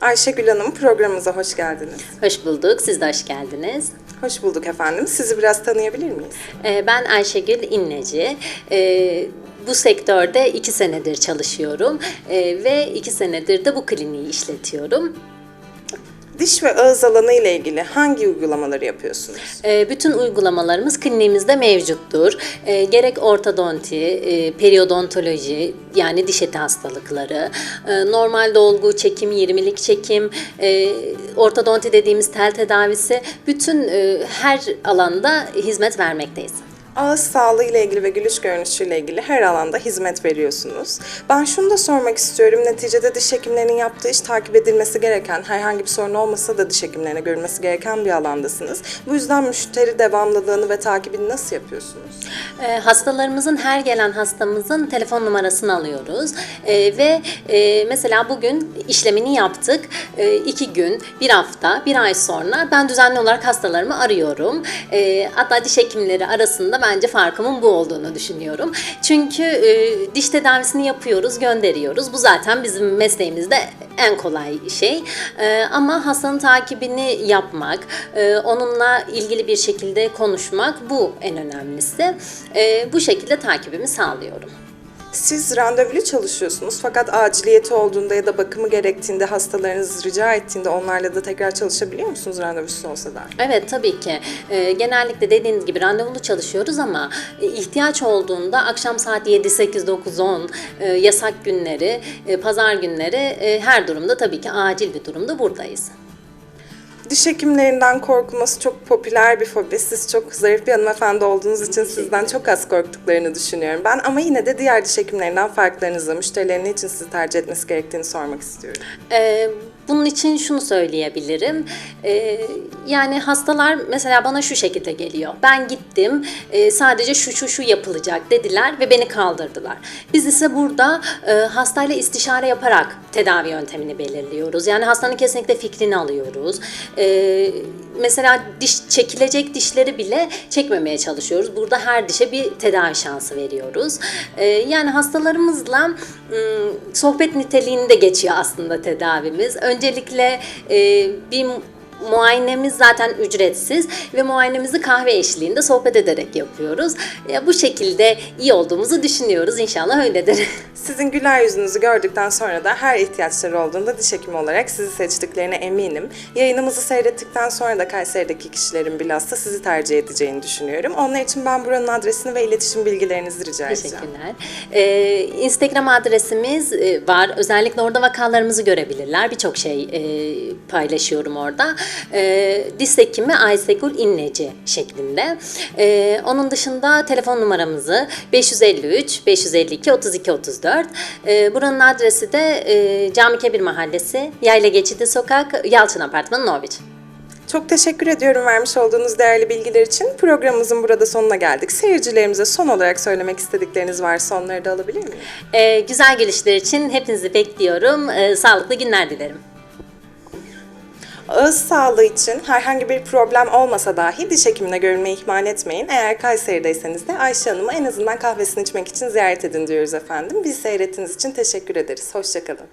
Ayşegül Hanım programımıza hoş geldiniz. Hoş bulduk, siz de hoş geldiniz. Hoş bulduk efendim. Sizi biraz tanıyabilir miyiz? Ee, Ben Ayşegül İnneci. Ee, Bu sektörde iki senedir çalışıyorum Ee, ve iki senedir de bu kliniği işletiyorum. Diş ve ağız alanı ile ilgili hangi uygulamaları yapıyorsunuz? Ee, Bütün uygulamalarımız kliniğimizde mevcuttur. Ee, Gerek ortodonti, e, periodontoloji yani diş eti hastalıkları, e, normal dolgu, çekim, 20'lik çekim, e, ortodonti dediğimiz tel tedavisi bütün e, her alanda hizmet vermekteyiz. Ağız sağlığı ile ilgili ve gülüş görünüşü ile ilgili her alanda hizmet veriyorsunuz. Ben şunu da sormak istiyorum. Neticede diş hekimlerinin yaptığı iş takip edilmesi gereken, herhangi bir sorun olmasa da diş hekimlerine görülmesi gereken bir alandasınız. Bu yüzden müşteri devamlılığını ve takibini nasıl yapıyorsunuz? E, hastalarımızın her gelen hastamızın telefon numarasını alıyoruz E, ve e, mesela bugün işlemini yaptık E, iki gün bir hafta bir ay sonra ben düzenli olarak hastalarımı arıyorum E, hatta diş hekimleri arasında bence farkımın bu olduğunu düşünüyorum çünkü e, diş tedavisini yapıyoruz gönderiyoruz bu zaten bizim mesleğimizde en kolay şey E, ama hastanın takibini yapmak e, onunla ilgili bir şekilde konuşmak bu en önemlisi. Ee, bu şekilde takibimi sağlıyorum. Siz randevulu çalışıyorsunuz fakat aciliyeti olduğunda ya da bakımı gerektiğinde hastalarınız rica ettiğinde onlarla da tekrar çalışabiliyor musunuz randevusuz olsa da? Evet tabii ki. Ee, genellikle dediğiniz gibi randevulu çalışıyoruz ama e, ihtiyaç olduğunda akşam saat 7, 8, 9, 10 e, yasak günleri, e, pazar günleri e, her durumda tabii ki acil bir durumda buradayız. Diş hekimlerinden korkulması çok popüler bir fobi. Siz çok zarif bir hanımefendi olduğunuz için sizden çok az korktuklarını düşünüyorum ben. Ama yine de diğer diş hekimlerinden farklarınızı, müşterilerin için sizi tercih etmesi gerektiğini sormak istiyorum. Ee, bunun için şunu söyleyebilirim. Ee, yani hastalar mesela bana şu şekilde geliyor. Ben gittim, e, sadece şu şu şu yapılacak dediler ve beni kaldırdılar. Biz ise burada e, hastayla istişare yaparak tedavi yöntemini belirliyoruz. Yani hastanın kesinlikle fikrini alıyoruz. Ee, mesela diş çekilecek dişleri bile çekmemeye çalışıyoruz. Burada her dişe bir tedavi şansı veriyoruz. Ee, yani hastalarımızla ım, sohbet niteliğinde geçiyor aslında tedavimiz. Öncelikle e, bir muayenemiz zaten ücretsiz ve muayenemizi kahve eşliğinde sohbet ederek yapıyoruz. Ya bu şekilde iyi olduğumuzu düşünüyoruz. İnşallah öyledir. Sizin güler yüzünüzü gördükten sonra da her ihtiyaçları olduğunda diş hekimi olarak sizi seçtiklerine eminim. Yayınımızı seyrettikten sonra da Kayseri'deki kişilerin bilhassa sizi tercih edeceğini düşünüyorum. Onlar için ben buranın adresini ve iletişim bilgilerinizi rica edeceğim. Teşekkürler. Ee, Instagram adresimiz e, var. Özellikle orada vakalarımızı görebilirler. Birçok şey e, paylaşıyorum orada. E, diş hekimi Aysekul İnneci şeklinde. E, onun dışında telefon numaramızı 553 552 32 34. E, buranın adresi de e, Cami Kebir Mahallesi, Yayla Geçidi Sokak, Yalçın Apartmanı, Norwich. Çok teşekkür ediyorum vermiş olduğunuz değerli bilgiler için. Programımızın burada sonuna geldik. Seyircilerimize son olarak söylemek istedikleriniz varsa onları da alabilir miyim? E, güzel gelişler için hepinizi bekliyorum. E, sağlıklı günler dilerim. Ağız sağlığı için herhangi bir problem olmasa dahi diş hekimine görülmeyi ihmal etmeyin. Eğer Kayseri'deyseniz de Ayşe Hanım'ı en azından kahvesini içmek için ziyaret edin diyoruz efendim. Bizi seyrettiğiniz için teşekkür ederiz. Hoşçakalın.